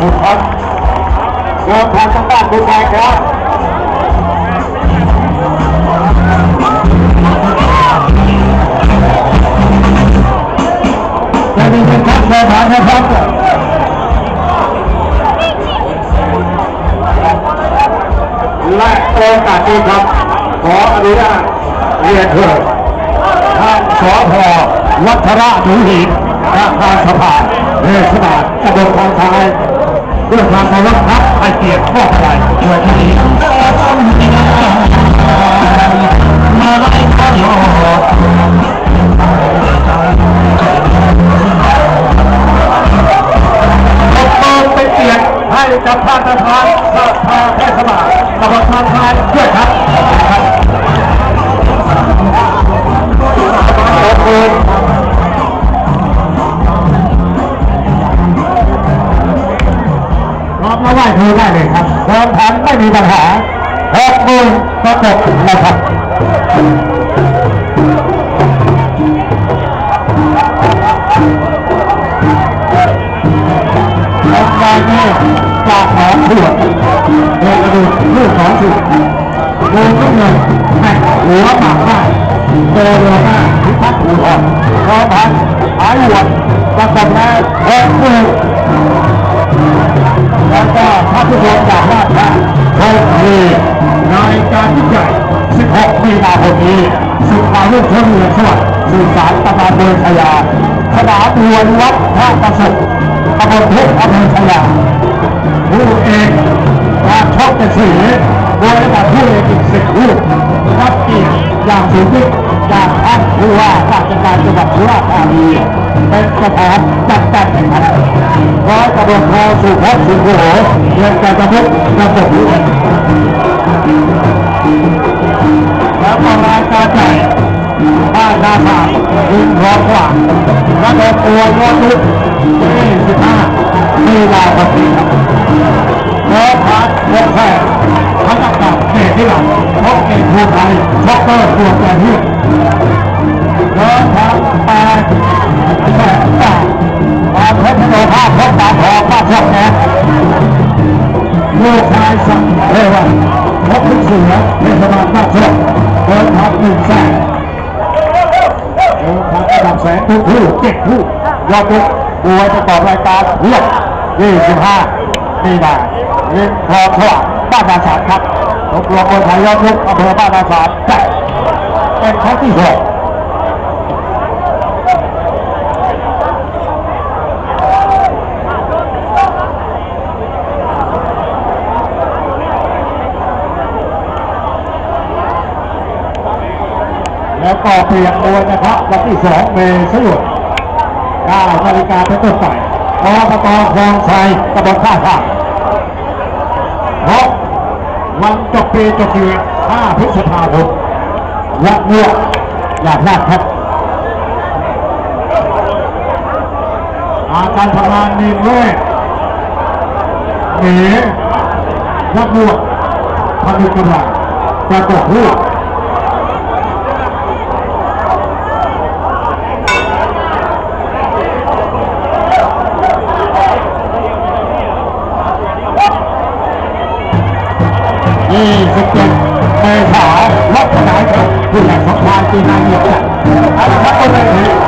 คุณครับเดิมพันต้องการดูแลครับจะมีเป็นทักเดินทางนะครับและโอกาสนี้ครับ ขออนุญาตเรียนเถิดท่านสพวัชระหนูหินประธานสภาเทศบาลตำบลทางท้าย ด้วยความเคารพครับให้เกียรติข้อใครช่วยที่นี้มาไล่ขอโยตบมือเป็นเกียรติให้กับท่านประธาน หกหมื่นก็ตกนะครับแล้วการนี้ปากหอมขวดเด็กดูลูกของสุดงูก็เงินแม่หัวหมากบ้านโตเรือหน้าพิพัฒน์หูอ่อนพอพันหายหวดประกอบแล้วหกหมื่น สุขารุ่งเหนืองสวัสดิ์สื่อสารตำนาเมืองชยาสนาดวลวัดท่าประสบตำบลเพชรอำเภอชยาผู้เอกการชกเป็นสีโดยระดับผู้เอกอีกสิบผู้รับเกียรติอย่างสูงยิ่จากท่านผู้ว่าราชการจังหวัดสุราษฎร์ธานีเป็นประธานจัดการแข่งขันร้อยตำรวจโทสุพจน์สุโขเรียนการตำรวจระบบ องกว่าระดมตัวย้อนลุก25มีนาคมนี้ครับโค้ชพัดวงแท้ทั้งอากาศเขตที่หลังชกเก่งภูไทยช็อกเกอร์ตัวแก่เฮียโค้ชพัดแปดแปดแปดควาพชรโลภาพพบตาทองภาพพวกแกลูกชายสักเรียว่าพบทุกเสือเทศบาลบ้านช่วงเดินทางหนึ่งแสน ดินทางระดับแสนทุกคู่เจ็ดคู่ยอดทุกบัวจะกอบรายการเลือกยี่สิบห้ามีนาเรียนรอทว่าบ้านนาสารครับรบรวมคนไทยยอดทุกอำเภอบ้านนาสารจัดเป็นครั้งที่หก แล้วก็เปลี่ยนโดยนะครับวันที่ 2 เมษายน9นาฬิกาเป็นต้นไปอบตคลองชัยตำบลท่าข้ามเพราะวันจบปีจบปี5พฤษภาคมวัดม่วงอย่าพลาดครับ อาการทำงานมีเวทหนีวัดม่วงพนึกกำลังประกอบรูปยี่ สิบเจ็ดเมษาวัดขนายครับผู้ใหญ่สมชารที่นาเงียบเอาละครับก็เลยล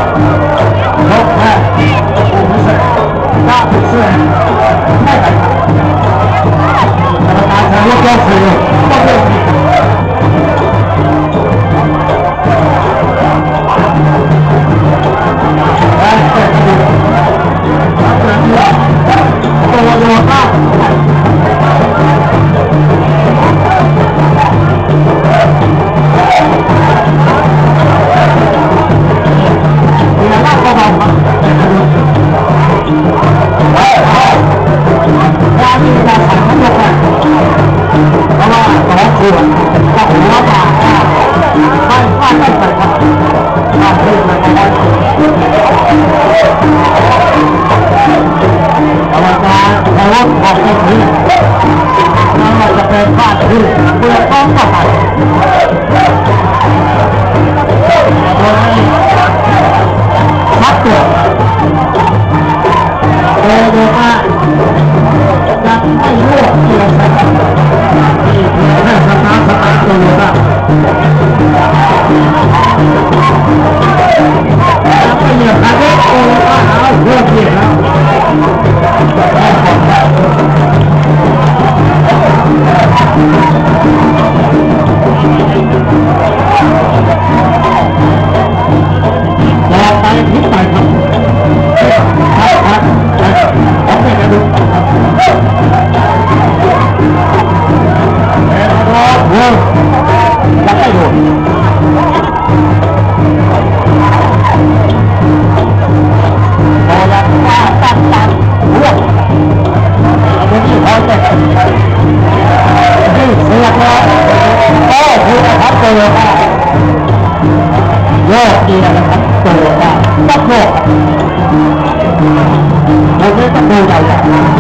จับน่าตัดตัดหัวตัวนี้เขาจะดเสืออนะครับตัวว่าโยกดีนะครับตัวว่าตัดโยกเราไม่ต้องดูใจ